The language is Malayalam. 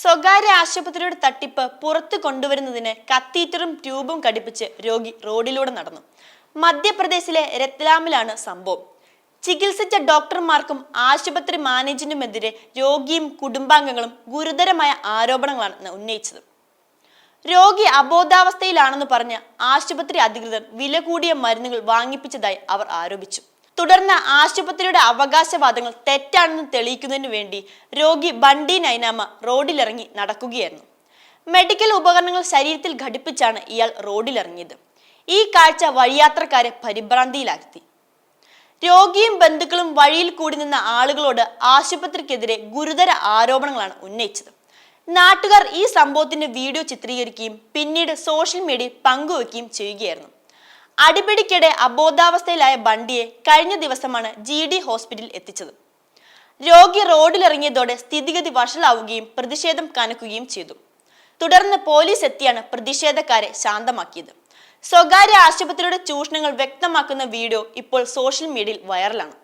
സ്വകാര്യ ആശുപത്രിയുടെ തട്ടിപ്പ് പുറത്തു കൊണ്ടുവരുന്നതിന് കത്തീറ്ററും ട്യൂബും കടിപ്പിച്ച് രോഗി റോഡിലൂടെ നടന്നു. മധ്യപ്രദേശിലെ രത്ലാമിലാണ് സംഭവം. ചികിത്സിച്ച ഡോക്ടർമാർക്കും ആശുപത്രി മാനേജിനുമെതിരെ രോഗിയും കുടുംബാംഗങ്ങളും ഗുരുതരമായ ആരോപണങ്ങളാണ് ഉന്നയിച്ചത്. രോഗി അബോധാവസ്ഥയിലാണെന്ന് പറഞ്ഞ് ആശുപത്രി അധികൃതർ വില കൂടിയ മരുന്നുകൾ വാങ്ങിപ്പിച്ചതായി അവർ ആരോപിച്ചു. തുടർന്ന് ആശുപത്രിയുടെ അവകാശവാദങ്ങൾ തെറ്റാണെന്ന് തെളിയിക്കുന്നതിനു വേണ്ടി രോഗി ബണ്ടി നൈനാമ റോഡിലിറങ്ങി നടക്കുകയായിരുന്നു. മെഡിക്കൽ ഉപകരണങ്ങൾ ശരീരത്തിൽ ഘടിപ്പിച്ചാണ് ഇയാൾ റോഡിലിറങ്ങിയത്. ഈ കാഴ്ച വഴിയാത്രക്കാരെ പരിഭ്രാന്തിയിലാക്കി രോഗിയും ബന്ധുക്കളും വഴിയിൽ കൂടി നിന്ന ആളുകളോട് ആശുപത്രിക്കെതിരെ ഗുരുതര ആരോപണങ്ങളാണ് ഉന്നയിച്ചത്. നാട്ടുകാർ ഈ സംഭവത്തിന്റെ വീഡിയോ ചിത്രീകരിക്കുകയും പിന്നീട് സോഷ്യൽ മീഡിയയിൽ പങ്കുവെക്കുകയും ചെയ്യുകയായിരുന്നു. അടിപിടിക്കിടെ അബോധാവസ്ഥയിലായ ബണ്ടിയെ കഴിഞ്ഞ ദിവസമാണ് ജി ഡി ഹോസ്പിറ്റലിൽ എത്തിച്ചത്. രോഗി റോഡിലിറങ്ങിയതോടെ സ്ഥിതിഗതി വഷളാവുകയും പ്രതിഷേധം കനക്കുകയും ചെയ്തു. തുടർന്ന് പോലീസ് എത്തിയാണ് പ്രതിഷേധക്കാരെ ശാന്തമാക്കിയത്. സ്വകാര്യ ആശുപത്രിയുടെ ചൂഷണങ്ങൾ വ്യക്തമാക്കുന്ന വീഡിയോ ഇപ്പോൾ സോഷ്യൽ മീഡിയയിൽ വൈറലാണ്.